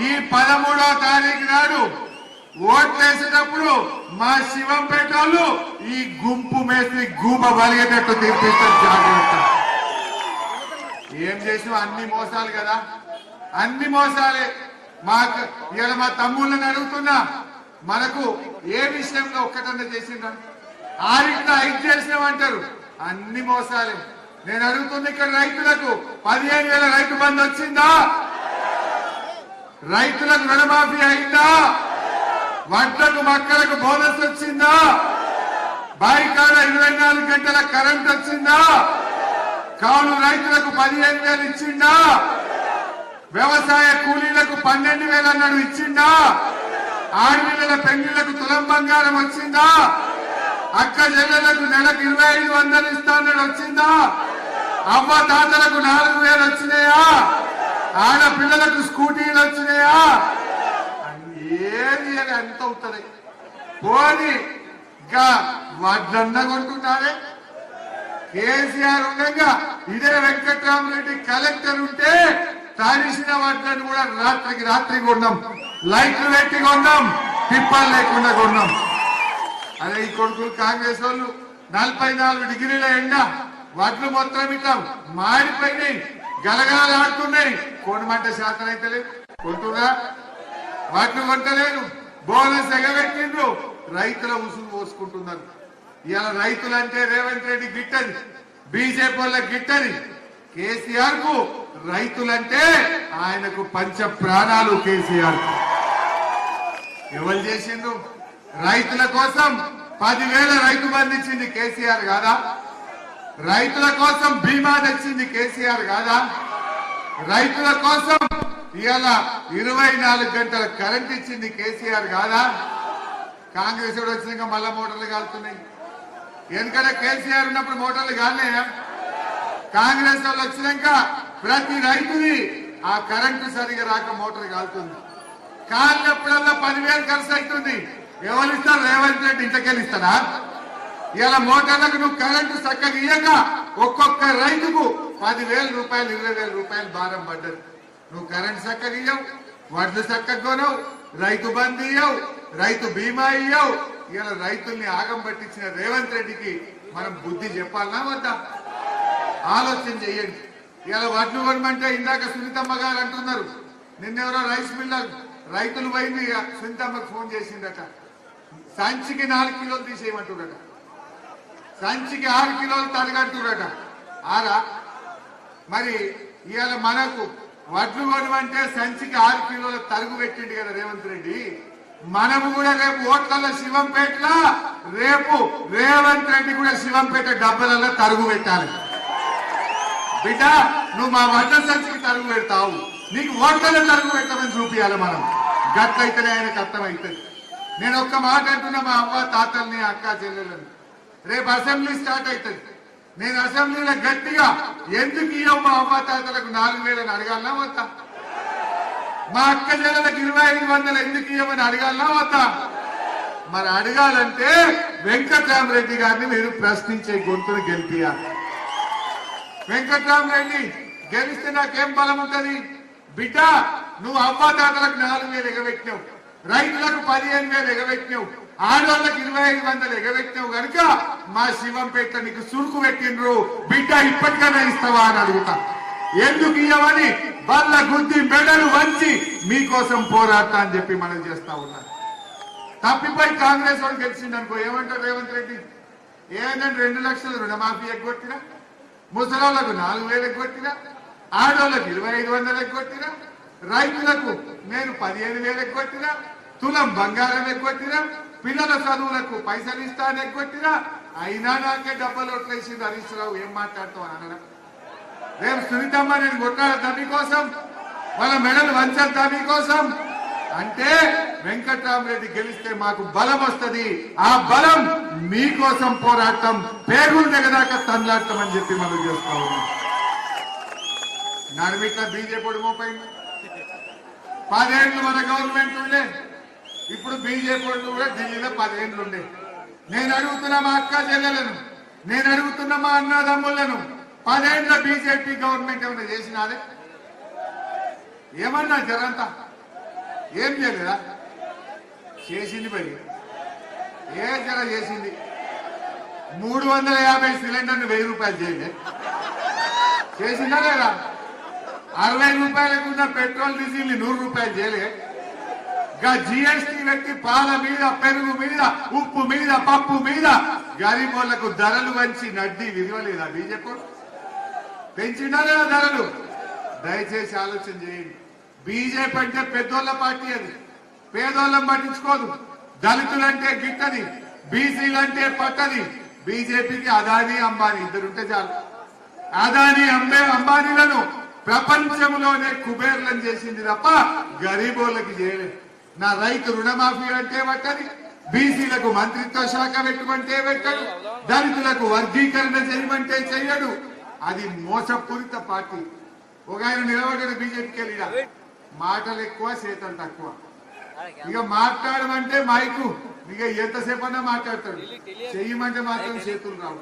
ఈ పదమూడో తారీఖు నాడు ఓట్లేసేటప్పుడు మా శివం పెట్టాలు ఈ గుంపు మేసి గూబ బలిగేటట్టు తీర్పిస్తారు జాగ్రత్త. ఏం చేసినా అన్ని మోసాలు కదా? అన్ని మోసాలే. మా ఇలా మా తమ్ముళ్ళని అడుగుతున్నా మనకు ఏ విషయంలో ఒక్కటన్నా చేసిందా ఆరిట్లో ఐదు చేసినామంటారు అన్ని మోసాలే. నేను అడుగుతున్నా ఇక్కడ రైతులకు పదిహేను వేల రైతు బంధు వచ్చిందా? రైతులకు రుణమాఫీ అయిందా? వడ్లకు మక్కలకు బోనస్ వచ్చిందా? బాయికాడ ఇరవై నాలుగు గంటల కరెంట్ వచ్చిందా? కౌలు రైతులకు పదిహేను వేలు ఇచ్చిండా వ్యవసాయ కూలీలకు పన్నెండు వేలు అన్నాడు ఇచ్చిండా ఆడపిల్లల పెళ్ళిళ్ళకు తులం బంగారం వచ్చిందా? అక్క చెల్లెలకు నెలకు ఇరవై ఐదు వందలు ఇస్తానని వచ్చిందా? అమ్మ తాతలకు నాలుగు వేలు వచ్చినాయా? ఆడపిల్లలకు స్కూటీలు వచ్చినాయా? ఏది అని ఎంత అవుతుంది? పోని ఇంకా వడ్లన్న కొంటున్నారే కేసీఆర్ ఉండగా ఇదే వెంకట్రామరెడ్డి కలెక్టర్ ఉంటే తడిసిన వాటిని కూడా రాత్రికి రాత్రి కొన్నాం. లైట్లు పెట్టి కొన్నాం పిప్పలు లేకుండా కొన్నాం. అదే ఈ కొడుకులు కాంగ్రెస్ వాళ్ళు నలభై నాలుగు డిగ్రీల ఎండ వడ్లు మొత్తం ఇట్లా మారిపోయినాయి. గలగలలాడుతున్నాయి కొనమంట శాతం అయితే లేదు. కొంటున్నా? వడ్లు కొంటలేరు బోనస్ ఎగబెట్టిండ్రు. రైతుల ఉసులు పోసుకుంటున్నారు. ఇవాళ రైతులంటే రేవంత్ రెడ్డి గిట్టది. బీజేపీ వాళ్ళ గిట్టది. కేసీఆర్కు రైతులంటే ఆయనకు పంచ ప్రాణాలు కేసీఆర్. కు ఎవరు చేసిండ్రు? రైతుల కోసం పదివేల రైతు బంధించింది కేసీఆర్ కాదా? రైతుల కోసం బీమా తెచ్చింది కేసీఆర్ కాదా? రైతుల కోసం ఇవాళ ఇరవై నాలుగు గంటల కరెంట్ ఇచ్చింది కేసీఆర్ కాదా? కాంగ్రెస్ వాడు వచ్చినాక మళ్ళా మోటార్లు కాలుతున్నాయి. ఎందుకంటే కేసీఆర్ ఉన్నప్పుడు మోటార్లు కాలే. కాంగ్రెస్ వాళ్ళు వచ్చినాక ప్రతి రైతుని ఆ కరెంటు సరిగా రాక మోటార్ కాలుతుంది. కాలినప్పుడల్లా పదివేలు ఖర్చు అవుతుంది. ఎవరు ఇస్తారు? రేవంత్ రెడ్డి ఇంతకెళ్ళిస్తారా ఇలా మోటార్లకు నువ్వు కరెంటు చక్కగా ఇయ్యక ఒక్కొక్క రైతుకు పదివేల రూపాయలు ఇరవై వేల రూపాయలు భారం పడ్డది. నువ్వు కరెంట్ చక్కగా ఇయ్యవు వడ్లు చక్కగా కొనవు రైతు బంద్ ఇయ్యవు రైతు బీమా ఇయ్యవు. ఇలా రైతుల్ని ఆగం పట్టించిన రేవంత్ రెడ్డికి మనం బుద్ధి చెప్పాలనా వద్దా? ఆలోచన చెయ్యండి ఇలా వడ్లు కొనమంటే ఇందాక సునీతమ్మ గారు అంటున్నారు నిన్నెవరో రైస్ మిల్లర్ రైతులు పోయింది ఇక సునీతమ్మకు ఫోన్ చేసిందట. సంచికి నాలుగు కిలోలు తీసేయమంటుడట సంచికి ఆరు కిలోలు తరగంటుడట ఆరా? మరి ఇవాళ మనకు వడ్లు కొనమంటే సంచికి ఆరు కిలోల తరుగు పెట్టిండు కదా రేవంత్ రెడ్డి. మనము కూడా రేపు ఓట్ల శివంపేటలో రేపు రేవంత్ రెడ్డి కూడా శివంపేట డబ్బలలో తరుగు పెట్టాలి. బిడ్డ నువ్వు మా వడ్ల సంచికి తరుగు పెడతావు. నీకు ఓట్లలో తరుగు పెట్టమని చూపించాలి మనం. గట్లయితేనే ఆయనకు అర్థమవుతుంది. నేను ఒక్క మాట అంటున్నా మా అవ్వ తాతల్ని అక్క చెల్లెళ్ళని. రేపు అసెంబ్లీ స్టార్ట్ అవుతుంది. నేను అసెంబ్లీలో గట్టిగా ఎందుకు ఇవ్వవు మా తాతలకు నాలుగు వేలని అడగాలనా వద్దా? మా అక్క చెల్లెలకు ఇరవై ఐదు వందలు ఎందుకు ఇవ్వమని అడగాలనా వద్దా? మరి అడగాలంటే వెంకట్రామరెడ్డి గారిని మీరు ప్రశ్నించే గొంతును గెలిపియాలి. వెంకట్రామరెడ్డి గెలిస్తే నాకేం బలం ఉంటది? బిడ్డ నువ్వు అమ్మాతాతలకు నాలుగు వేలు ఎగబెట్టినావు. రైతులకు పదిహేను వేలు ఎగబెట్టినావు. ఆడవాళ్ళకి ఇరవై ఐదు వందలు ఎగబెట్టినావు కనుక మా శివంపేట నీకు సురుకు పెట్టిండ్రు. బిడ్డ ఇప్పటికైనా ఇస్తావా అని అడుగుతా. ఎందుకు ఇయ్యమని వాళ్ళ గుద్ది మెడలు వంచి మీకోసం పోరాడతా అని చెప్పి మనం చేస్తా ఉన్నారు తప్పిపోయి కాంగ్రెస్ వాళ్ళు గెలిచింది అనుకో ఏమంటారు రేవంత్ రెడ్డి? ఏదంటే రెండు లక్షలు రుణమాఫీ ఎగ్గొట్టినా ముసలోళ్ళకు నాలుగు వేలు ఎగ్గొట్టినా ఆడోళ్ళకు ఇరవై ఐదు వందలు ఎగ్గొట్టినా రైతులకు నేను పదిహేను వేలు ఎగ్గొట్టినా తులం బంగారం ఎగ్గొట్టినా పిల్లల చదువులకు పైసలు ఇస్తాను ఎగ్గొట్టినా అయినా నాకే డబ్బులు ఒట్లేసింది హరీష్ రావు. ఏం మాట్లాడతావు అని అనడం రేపు సునీతమ్మ నేను కొట్టాడతా మీకోసం వాళ్ళ మెడలు వంచద్దా మీకోసం అంటే వెంకట్రామరెడ్డి గెలిస్తే మాకు బలం వస్తుంది. ఆ బలం మీకోసం పోరాటం. పేగులు దగ్గదాకా తన్లాడటం అని చెప్పి మనం చేస్తా ఉన్నాం. నడిమిట్ల బీజేపీ మోపైంది పదేళ్ళు మన గవర్నమెంట్ ఉండే. ఇప్పుడు బీజేపీ కూడా ఢిల్లీలో పదిహేనులు ఉండే నేను అడుగుతున్న మా అక్క చెల్లెలను నేను అడుగుతున్న మా అన్నదమ్ములను పదేళ్ళ బీజేపీ గవర్నమెంట్ ఏమైనా చేసినారే? ఏమన్నా జరంతా? ఏం చేయలేదా? చేసింది పని ఏ జర చేసింది? మూడు వందల యాభై సిలిండర్ని వెయ్యి రూపాయలు చేయండి. చేసిందా లేదా? అరవై రూపాయలకు ఉన్న పెట్రోల్ డీజిల్ నూరు రూపాయలు చేయలే. జిఎస్టీ పెట్టి పాల మీద పెరుగు మీద ఉప్పు మీద పప్పు మీద గరీబోళ్ళకు ధరలు వంచి నడ్డి విలువలేదా బీజేపీ? పెంచిండా లేదా ధరలు? దయచేసి ఆలోచన చేయండి. బీజేపీ అంటే పెద్దోళ్ళ పార్టీ అది. పేదోళ్ళం పట్టించుకోదు. దళితులంటే గిట్టది. బీసీలంటే పట్టది. బీజేపీకి అదానీ అంబానీ ఇద్దరుంటే చాలు. అదాని అంబే అంబానీలను ప్రపంచంలోనే కుబేర్లను చేసింది తప్ప గరీబోళ్ళకి చేయలేదు. నా రైతు రుణమాఫీ అంటే పట్టది బీసీలకు మంత్రిత్వ శాఖ పెట్టుకుంటే పెట్టడు దళితులకు వర్గీకరణ చేయమంటే చెయ్యడు అది మోసపూరిత పార్టీ. ఒక ఆయన నిలబడ్డాడు బీజేపీకి వెళ్ళిన. మాటలు ఎక్కువ చేతలు తక్కువ. ఇక మాట్లాడమంటే మైకు. ఇక ఎంతసేపు అన్నా మాట్లాడతాడు. చెయ్యమంటే మాత్రం చేతులు రావు.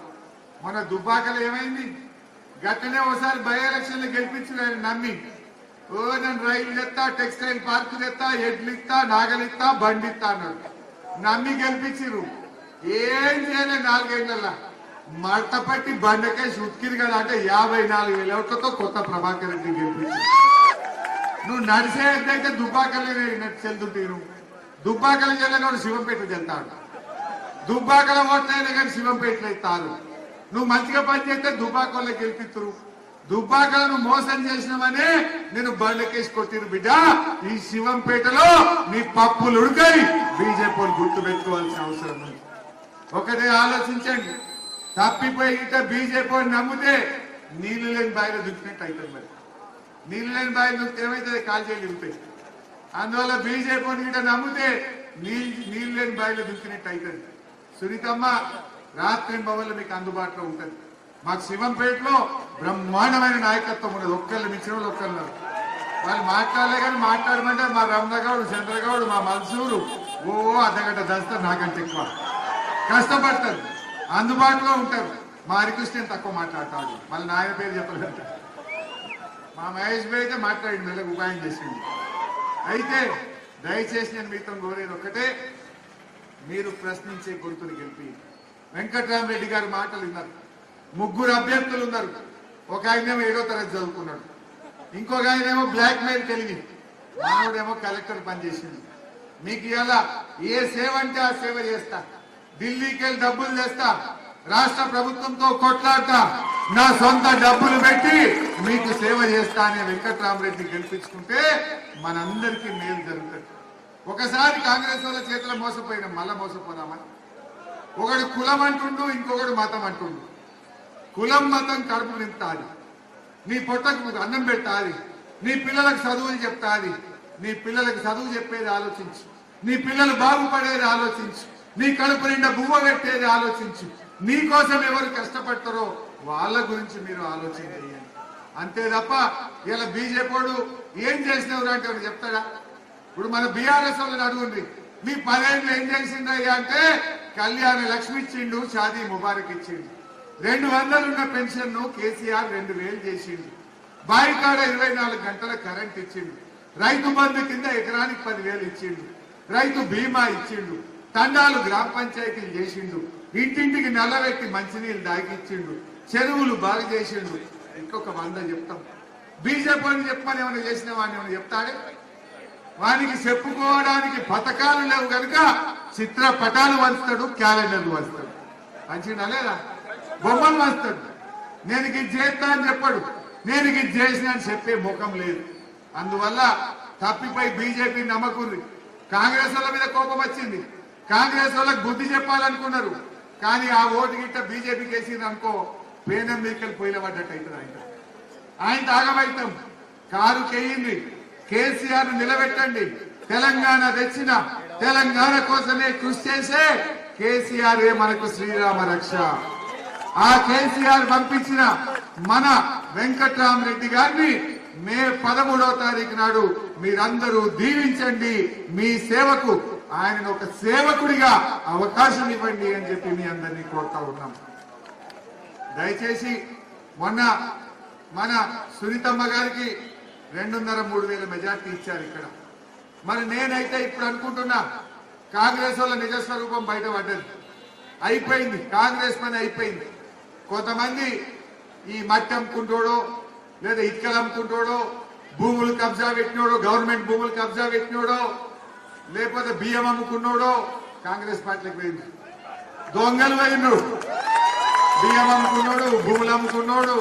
మన దుబ్బాకలు ఏమైంది? గట్టనే ఒకసారి బై ఎలక్షన్లు గెలిపించిన నమ్మి. ఓ నేను రైలు తెస్తా టెక్స్టైల్ పార్క్ తెస్తా ఎడ్లు ఇస్తా నాగలిస్తా బండి ఇస్తా అన్నాడు. నమ్మి గెలిపించిరు ఏం చేయలే నాలుగైదుల మడత పట్టి బండకేసి ఉతికిరు కదా అంటే యాభై నాలుగు వేల ఒకటితో కొత్త ప్రభాకర్ రెడ్డి గెలిపించి నువ్వు నడిచేదైతే దుబ్బాకలే చెల్తుంటే నువ్వు దుబ్బాకల చెల్లెనోడు శివంపేట చెల్తాడు దుబ్బాకల ఓట్లైనా కానీ శివంపేటలు అవుతారు నువ్వు మంచిగా పనిచేస్తే దుబ్బాకల్లో గెలిపిస్తురు దుబ్బాకలను మోసం చేసినామనే నేను బండ్లకేసి కొట్టిన బిడ్డ. ఈ శివంపేటలో నీ పప్పులు ఉడకాయి బీజేపీ గుర్తు పెట్టుకోవాల్సిన అవసరం ఉంది. ఒకటే ఆలోచించండి. తప్పిపోయి ఇట బీజేపీ నమ్మితే నీళ్ళు లేని బాయిలో దుక్కినట్టు అవుతుంది మరి. నీళ్ళు లేని బాయిలు దుక్కితే ఏమైతుంది? కాల్ చేయాలి అందువల్ల బీజేపీ వాడిని ఇట నమ్మితే నీళ్ళు నీళ్ళు లేని బాయిలో దుక్కినట్టు అవుతుంది సునీతమ్మ రాత్రి భవన్లో మీకు అందుబాటులో ఉంటుంది. మాకు శివంపేటలో బ్రహ్మాండమైన నాయకత్వం ఉండేది ఒక్కళ్ళు మించిన వాళ్ళు ఒక్కళ్ళు వాళ్ళు మాట్లాడలే కానీ మాట్లాడమంటే మా రమణగౌడు చంద్రగౌడు మా మన్సూరు. ఓ అర్ధగంట దస్తారు నాకంటే ఎక్కువ. కష్టపడతారు. అందుబాటులో ఉంటారు. మా హరికృష్ణ తక్కువ మాట్లాడతాడు? మళ్ళీ నాయన పేరు చెప్పలేదు మా మహేష్ భాయ్ అయితే మాట్లాడింది మళ్ళీ ఉపాయం చేసింది అయితే దయచేసి నేను మీతో కోరేది ఒకటే మీరు ప్రశ్నించే గొంతుని గెలిపి. వెంకట్రామరెడ్డి గారి మాటలు విన్నారు. ముగ్గురు అభ్యర్థులు ఉన్నారు ఒక ఆయనేమో ఏడో తరగతి చదువుకున్నాడు. ఇంకొక ఆయనేమో బ్లాక్ మెయిల్ తెలివి మానవుడేమో కలెక్టర్ పనిచేసింది మీకు ఇలా ఏ సేవ అంటే ఆ సేవ చేస్తా. ఢిల్లీకి వెళ్ళి డబ్బులు తెస్తా. రాష్ట్ర ప్రభుత్వంతో కొట్లాడతా. నా సొంత డబ్బులు పెట్టి మీకు సేవ చేస్తా అనే వెంకట్రామరెడ్డి గెలిపించుకుంటే మనందరికీ మేలు జరుగుతుంది. ఒకసారి కాంగ్రెస్ వాళ్ళ చేతిలో మోసపోయినాం. మళ్ళా మోసపోదామా? ఒకడు కులం అంటుండు ఇంకొకడు మతం అంటుండు. కులం మతం కడుపు నింపుతాది. నీ పొట్టకు అన్నం పెట్టాలి నీ పిల్లలకు చదువులు చెప్తాది. నీ పిల్లలకు చదువు చెప్పేది ఆలోచించు. నీ పిల్లలు బాగుపడేది ఆలోచించు. నీ కడుపు నిండా బువ్వ పెట్టేది ఆలోచించు. నీ కోసం ఎవరు కష్టపడతారో వాళ్ళ గురించి మీరు ఆలోచన చేయండి. అంతే తప్ప ఇలా బీజేపీ ఏం చేసినవరు అంటే చెప్తాడా? ఇప్పుడు మన బీఆర్ఎస్ వాళ్ళని అడుగుంది మీ పదేళ్ళు ఏం చేసిందయ్యా? అంటే కళ్యాణ లక్ష్మి ఇచ్చిండు షాదీ ముబారక్ ఇచ్చిండు. రెండు వందలు ఉన్న పెన్షన్ను కేసీఆర్ రెండు వేలు చేసిండు. బావి కాడ ఇరవై నాలుగు గంటల కరెంట్ ఇచ్చిండు. రైతు బంధు కింద ఎకరానికి పదివేలు ఇచ్చిండు. రైతు బీమా ఇచ్చిండు. తండాలు గ్రామ పంచాయతీలు చేసిండు. ఇంటింటికి నల్లబెట్టి మంచినీళ్ళు దాగిచ్చిండు. చెరువులు బాగు చేసిండు. ఇంకొక వంద చెప్తాం. బీజేపీ చెప్పమని ఏమైనా చేసిన వాడిని ఏమైనా చెప్తాడే? వానికి చెప్పుకోవడానికి పథకాలు లేవు కనుక చిత్రపటాలు వంచుతాడు క్యాలెండర్లు వంచుతాడు. మంచిగా లేదా? బొమ్మలు వస్తాడు నేను ఇది చేస్తా అని చెప్పాడు. నేను ఇది చేసిన అని చెప్పే ముఖం లేదు. అందువల్ల తప్పిపోయి బీజేపీ నమ్మకుంది కాంగ్రెస్ వాళ్ళ మీద కోపం వచ్చింది. కాంగ్రెస్ వాళ్ళకి బుద్ధి చెప్పాలనుకున్నారు. కానీ ఆ ఓటు గిట్ట బీజేపీకి వేసింది అనుకో పేనం మీకెళ్ళి పోయిన అవుతుంది ఆయన. ఆయన తాగమైతాం కారు చేయింది కేసీఆర్ నిలబెట్టండి. తెలంగాణ తెచ్చిన తెలంగాణ కోసమే కృషి చేసే కేసీఆర్ మనకు శ్రీరామ రక్ష. ఆ కేసీఆర్ పంపించిన మన వెంకట్రామరెడ్డి గారిని మే పదమూడవ తారీఖు నాడు మీరందరూ దీవించండి మీ సేవకు ఆయన ఒక సేవకుడిగా అవకాశం ఇవ్వండి అని చెప్పి మీ అందరినీ కోరుతా ఉన్నాం. దయచేసి మొన్న మన సునీతమ్మ గారికి రెండున్నర మూడు వేల మెజార్టీ ఇచ్చారు ఇక్కడ. మరి నేనైతే ఇప్పుడు అనుకుంటున్నా కాంగ్రెస్ వాళ్ళ నిజస్వరూపం బయటపడ్డది. అయిపోయింది కాంగ్రెస్ పని అయిపోయింది. కొంతమంది ఈ మట్టి అమ్ముకుంటాడో లేదా ఇటుకలు అమ్ముకుంటాడో భూములు కబ్జా పెట్టినోడో గవర్నమెంట్ భూములు కబ్జా పెట్టినోడో లేకపోతే బియ్యం అమ్ముకున్నోడో కాంగ్రెస్ పార్టీలకు పోయింది దొంగలు పోయినరు బియ్యం అమ్ముకున్నాడు భూములు అమ్ముకున్నోడు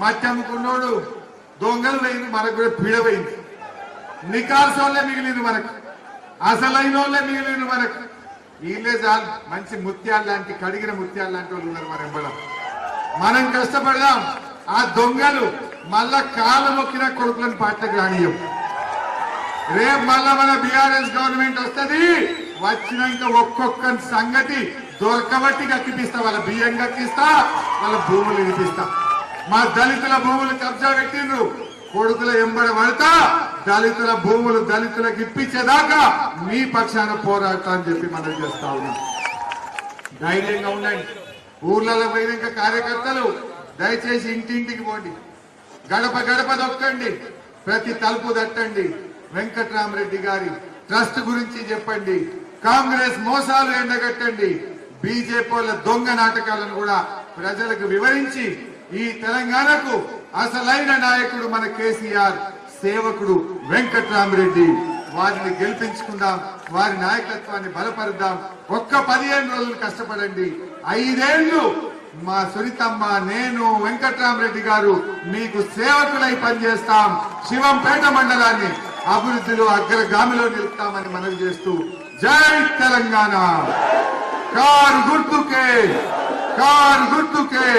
మట్టి అమ్ముకున్నోడు దొంగలు పోయింది మనకు కూడా పీడ పోయింది. వాళ్ళే మిగిలింది మనకు. అసలైన వాళ్ళే మిగిలింది మనకు. వీళ్ళే చాలు మంచి ముత్యాలు లాంటి కడిగిన ముత్యాలు లాంటి వాళ్ళు ఉన్నారు మన ఎంబడ మనం కష్టపడదాం. ఆ దొంగలు మళ్ళా కాలు మొక్కిన కొడుకులను పాటలకు రానియం రేపు మళ్ళా మన బీఆర్ఎస్ గవర్నమెంట్ వస్తది వచ్చినాక ఒక్కొక్క సంగతి దొరకబట్టి కక్కిపిస్తా వాళ్ళ బియ్యం కక్కిస్తా వాళ్ళ భూములు వినిపిస్తా మా దళితుల భూములు కబ్జా పెట్టిండ్రు. కొడుకుల ఎంబడ పడతా దళితుల భూములు దళితులకు ఇప్పించేదాకా మీ పక్షాన పోరాడతా అని చెప్పి మనం చేస్తా ఉన్నాం. ధైర్యంగా ఉండండి. ఊర్లలో పోయినాక కార్యకర్తలు దయచేసి ఇంటింటికి పోండి. గడప గడప దొక్కండి ప్రతి తలుపు దట్టండి వెంకట్రామరెడ్డి గారి ట్రస్ట్ గురించి చెప్పండి. కాంగ్రెస్ మోసాలు ఎండగట్టండి. బీజేపీ దొంగ నాటకాలను కూడా ప్రజలకు వివరించి ఈ తెలంగాణకు అసలైన నాయకుడు మన కేసీఆర్ సేవకుడు వెంకట్రామరెడ్డి. వారిని గెలిపించుకుందాం వారి నాయకత్వాన్ని బలపరుద్దాం. ఒక్క పదిహేను రోజులు కష్టపడండి. ఐదేళ్ళు మా సునీతమ్మ నేను వెంకట్రామరెడ్డి గారు మీకు సేవకులై పనిచేస్తాం. శివంపేట మండలాన్ని అభివృద్ధిలో అగ్రగామిలో నిలుపుతామని మనవి చేస్తూ జై తెలంగాణ. కారు గుర్తుకే కారు గుర్తుకే.